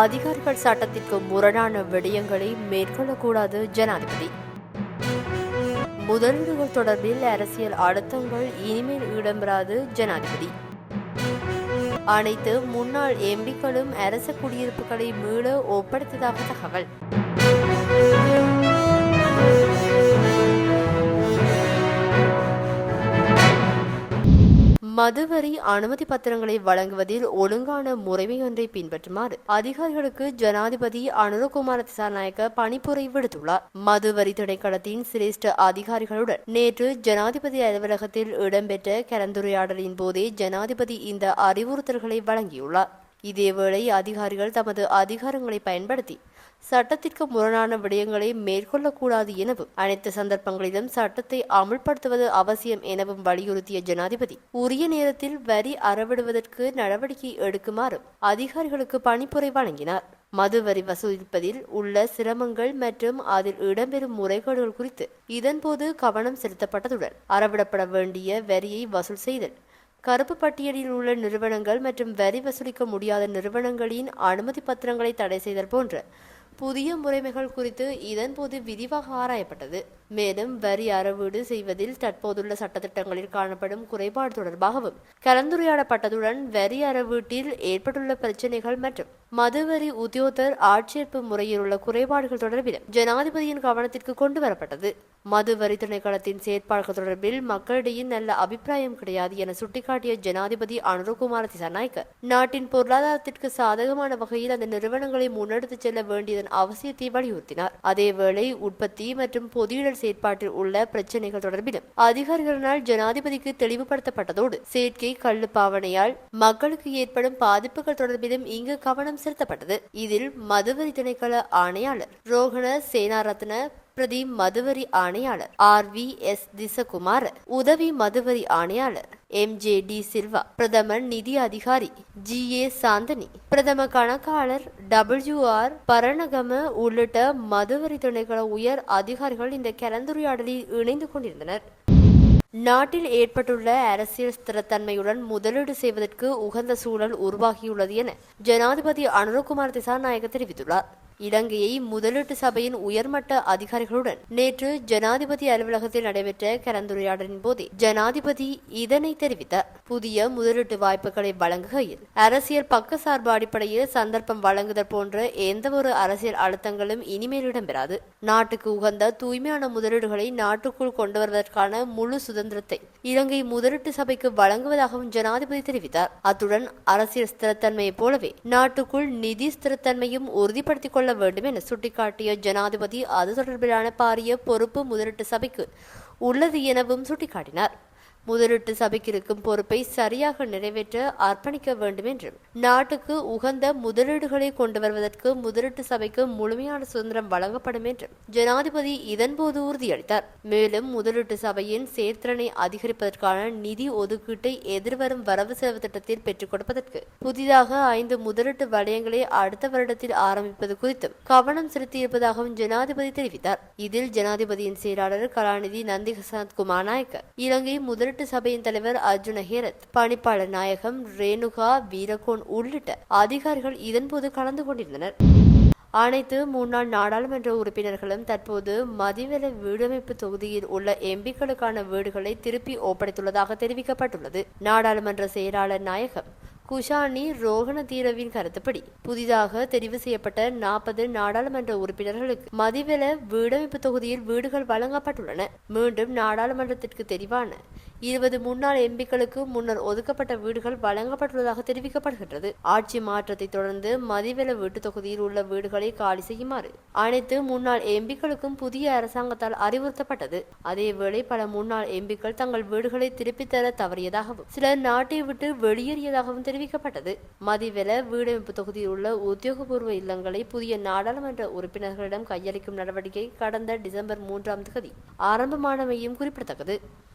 அதிகாரிகள் சட்டத்திற்கு முரணான விடயங்களை மேற்கொள்ளக்கூடாது ஜனாதிபதி. முதலீடுகள் தொடர்பில் அரசியல் அழுத்தங்கள் இனிமேல் இடம்பெறாது ஜனாதிபதி. அனைத்து முன்னாள் எம்பிக்களும் அரச குடியிருப்புகளை மீள ஒப்படைத்ததாக தகவல். மதுவரி அனுமதி பத்திரங்களை வழங்குவதில் ஒழுங்கான முறைமையொன்றை பின்பற்றுமாறு அதிகாரிகளுக்கு ஜனாதிபதி அனுரகுமார திசாநாயக்க பணிப்புரை விடுத்துள்ளார். மதுவரி திணைக்களத்தின் சிரேஷ்ட அதிகாரிகளுடன் நேற்று ஜனாதிபதி அலுவலகத்தில் இடம்பெற்ற கலந்துரையாடலின் போதே ஜனாதிபதி இந்த அறிவுறுத்தல்களை வழங்கியுள்ளார். இதேவேளை அதிகாரிகள் தமது அதிகாரங்களை பயன்படுத்தி சட்டத்திற்கு முரணான விடயங்களை மேற்கொள்ளக்கூடாது எனவும் அனைத்து சந்தர்ப்பங்களிலும் சட்டத்தை அமுல்படுத்துவது அவசியம் எனவும் வலியுறுத்திய ஜனாதிபதி உரிய நேரத்தில் வரி அறவிடுவதற்கு நடவடிக்கை எடுக்குமாறும் அதிகாரிகளுக்கு பணிப்புரை வழங்கினார். மது வரி வசூலிப்பதில் உள்ள சிரமங்கள் மற்றும் அதில் இடம்பெறும் முறைகேடுகள் குறித்து இதன்போது கவனம் செலுத்தப்பட்டதுடன் அறவிடப்பட வேண்டிய வரியை வசூல் செய்தல் கருப்பு பட்டியலில் உள்ள நிறுவனங்கள் மற்றும் வரி வசூலிக்க முடியாத நிறுவனங்களின் அனுமதி பத்திரங்களை தடை செய்தல் போன்ற புதிய முறைமைகள் குறித்து இதன்போது விரிவாக ஆராயப்பட்டது. மேலும் வரி அறவீடு செய்வதில் தற்போதுள்ள சட்டத்திட்டங்களில் காணப்படும் குறைபாடு தொடர்பாகவும் கலந்துரையாடப்பட்டதுடன் வரி அறவீட்டில் ஏற்பட்டுள்ள பிரச்சினைகள் மற்றும் மதுவரி உத்தியோதர் ஆட்சேர்ப்பு முறையில் உள்ள குறைபாடுகள் தொடர்பிலும் ஜனாதிபதியின் கவனத்திற்கு கொண்டு வரப்பட்டது. மதுவரி திணைக்களத்தின் செயற்பாடுகள் தொடர்பில் மக்களிடையே நல்ல அபிப்பிராயம் கிடையாது என சுட்டிக்காட்டிய ஜனாதிபதி அனுரகுமார திசாநாயக்க நாட்டின் பொருளாதாரத்திற்கு சாதகமான வகையில் அந்த நிறுவனங்களை முன்னெடுத்துச் செல்ல வேண்டியதன் அவசியத்தை வலியுறுத்தினார். அதேவேளை உற்பத்தி மற்றும் பொதியிடல் செயற்பாட்டில் உள்ள பிரச்சினைகள் தொடர்பிலும் அதிகாரிகளினால் ஜனாதிபதிக்கு தெளிவுபடுத்தப்பட்டதோடு செயற்கை கள்ளு பாவனையால் மக்களுக்கு ஏற்படும் பாதிப்புகள் தொடர்பிலும் இங்கு கவனம் செலுத்தப்பட்டது. இதில் மதுவரி திணைக்கள ஆணையாளர் ரோகண சேனாரத்ன பிரதி மதுவரி ஆணையாளர் ஆர் வி எஸ் திசகுமார உதவி மதுவரி ஆணையாளர் எம் ஜே டி சில்வா பிரதமர் நிதி அதிகாரி ஜி ஏ சாந்தனி பிரதம கணக்காளர் டபிள்யூ ஆர் பரணகம உள்ளிட்ட மதுவரி திணைக்கள உயர் அதிகாரிகள் இந்த கலந்துரையாடலில் இணைந்து கொண்டிருந்தனர். நாட்டில் ஏற்பட்டுள்ள அரசியல் ஸ்திரத்தன்மையுடன் முதலீடு செய்வதற்கு உகந்த சூழல் உருவாகியுள்ளது என ஜனாதிபதி அனுரகுமார் திசாநாயக தெரிவித்துள்ளார். இலங்கையை முதலீட்டு சபையின் உயர்மட்ட அதிகாரிகளுடன் நேற்று ஜனாதிபதி அலுவலகத்தில் நடைபெற்ற கலந்துரையாடலின் போது ஜனாதிபதி இதனை தெரிவித்தார் புதிய முதலீட்டு வாய்ப்புகளை வழங்குகையில் அரசியல் பக்கசார்பு அடிப்படையில் சந்தர்ப்பம் வழங்குதல் போன்ற எந்தவொரு அரசியல் அழுத்தங்களும் இனிமேல் இடம்பெறாது. நாட்டுக்கு உகந்த தூய்மையான முதலீடுகளை நாட்டுக்குள் கொண்டு வருவதற்கான முழு சுதந்திரத்தை இலங்கை முதலீட்டு சபைக்கு வழங்குவதாகவும் ஜனாதிபதி தெரிவித்தார். அத்துடன் அரசியல் ஸ்திரத்தன்மையைப் போலவே நாட்டுக்குள் நிதி ஸ்திரத்தன்மையும் உறுதிப்படுத்திக் கொள்ள வேண்டும் என சுட்டிக்காட்டிய ஜனாதிபதி அது தொடர்பிலான பாரிய பொறுப்பு முதலீட்டு சபைக்கு உள்ளது எனவும் சுட்டிக்காட்டினார். முதலீட்டு சபைக்கு இருக்கும் பொறுப்பை சரியாக நிறைவேற்ற அர்ப்பணிக்க வேண்டும் என்றும் நாட்டுக்கு உகந்த முதலீடுகளை கொண்டு வருவதற்கு முதலீட்டு சபைக்கு முழுமையான சுதந்திரம் வழங்கப்படும் என்றும் ஜனாதிபதி இதன்போது உறுதியளித்தார். மேலும் முதலீட்டு சபையின் செயற்திறனை அதிகரிப்பதற்கான நிதி ஒதுக்கீட்டை எதிர்வரும் வரவு செலவு திட்டத்தில் பெற்றுக் கொடுப்பதற்கு புதிதாக ஐந்து முதலீட்டு வலயங்களை அடுத்த வருடத்தில் ஆரம்பிப்பது குறித்தும் கவனம் செலுத்தியிருப்பதாகவும் ஜனாதிபதி தெரிவித்தார். இதில் ஜனாதிபதியின் செயலாளர் கலாநிதி நந்திகசாந்த் குமார் நாயக்க இலங்கை முதலீட்டு முதலீட்டு சபையின் தலைவர் அர்ஜுன ஹேரத் பணிப்பாளர் நாயகம் ரேணுகா வீரகோன் உள்ளிட்ட அதிகாரிகள் இதன்போது கலந்து கொண்டிருந்தனர். அனைத்து முன்னாள் நாடாளுமன்ற உறுப்பினர்களும் தற்போது மதிவெல வீடமைப்பு தொகுதியில் உள்ள எம்பிக்களுக்கான வீடுகளை திருப்பி ஒப்படைத்துள்ளதாக தெரிவிக்கப்பட்டுள்ளது. நாடாளுமன்ற செயலாளர் நாயகம் குஷானி ரோகண தீரவின் கருத்துப்படி புதிதாக தெரிவு செய்யப்பட்ட நாற்பது நாடாளுமன்ற உறுப்பினர்களுக்கு மதிவெல வீடமைப்பு தொகுதியில் வீடுகள் வழங்கப்பட்டுள்ளன. மீண்டும் நாடாளுமன்றத்திற்கு தெரிவான இருபது முன்னாள் எம்பிக்களுக்கு முன்னர் ஒதுக்கப்பட்ட வீடுகள் வழங்கப்பட்டுள்ளதாக தெரிவிக்கப்படுகின்றது. ஆட்சி மாற்றத்தை தொடர்ந்து மதிவெல வீட்டு தொகுதியில் உள்ள வீடுகளை காலி செய்யுமாறு அனைத்து முன்னாள் எம்பிக்களுக்கும் புதிய அரசாங்கத்தால் அறிவுறுத்தப்பட்டது. அதேவேளை பல முன்னாள் எம்பிக்கள் தங்கள் வீடுகளை திருப்பித் தர தவறியதாகவும் சிலர் நாட்டை விட்டு வெளியேறியதாகவும் தெரிவிக்கப்பட்டது. மதிவெல வீடமைப்பு தொகுதியில் உள்ள உத்தியோகபூர்வ இல்லங்களை புதிய நாடாளுமன்ற உறுப்பினர்களிடம் கையளிக்கும் நடவடிக்கை கடந்த டிசம்பர் மூன்றாம் தேதி ஆரம்பமானமையும் குறிப்பிடத்தக்கது.